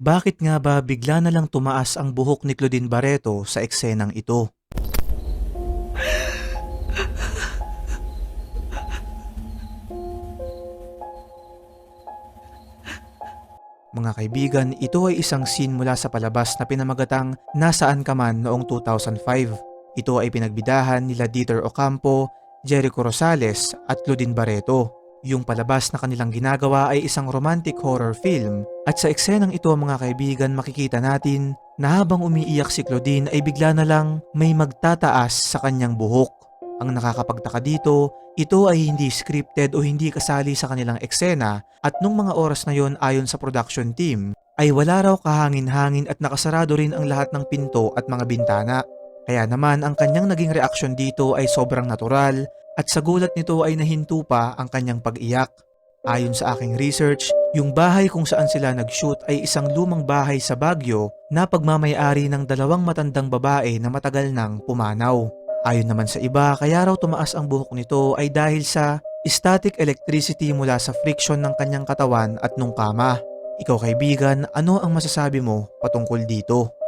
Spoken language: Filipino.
Bakit nga ba bigla na lang tumaas ang buhok ni Claudine Barreto sa eksenang ito? Mga kaibigan, ito ay isang scene mula sa palabas na pinamagatang Nasaan Ka Man noong 2005. Ito ay pinagbidahan nila Dieter Ocampo, Jericho Rosales at Claudine Barreto. Yung palabas na kanilang ginagawa ay isang romantic horror film at sa eksenang ito mga kaibigan makikita natin na habang umiiyak si Claudine ay bigla na lang may magtataas sa kanyang buhok. Ang nakakapagtaka dito, ito ay hindi scripted o hindi kasali sa kanilang eksena at nung mga oras na yon ayon sa production team ay wala raw kahangin-hangin at nakasarado rin ang lahat ng pinto at mga bintana. Kaya naman ang kanyang naging reaksyon dito ay sobrang natural at sa gulat nito ay nahinto pa ang kanyang pag-iyak. Ayon sa aking research, yung bahay kung saan sila nag-shoot ay isang lumang bahay sa Baguio na pagmamayari ng dalawang matandang babae na matagal nang pumanaw. Ayon naman sa iba, kaya raw tumaas ang buhok nito ay dahil sa static electricity mula sa friction ng kanyang katawan at nung kama. Ikaw kaibigan, ano ang masasabi mo patungkol dito?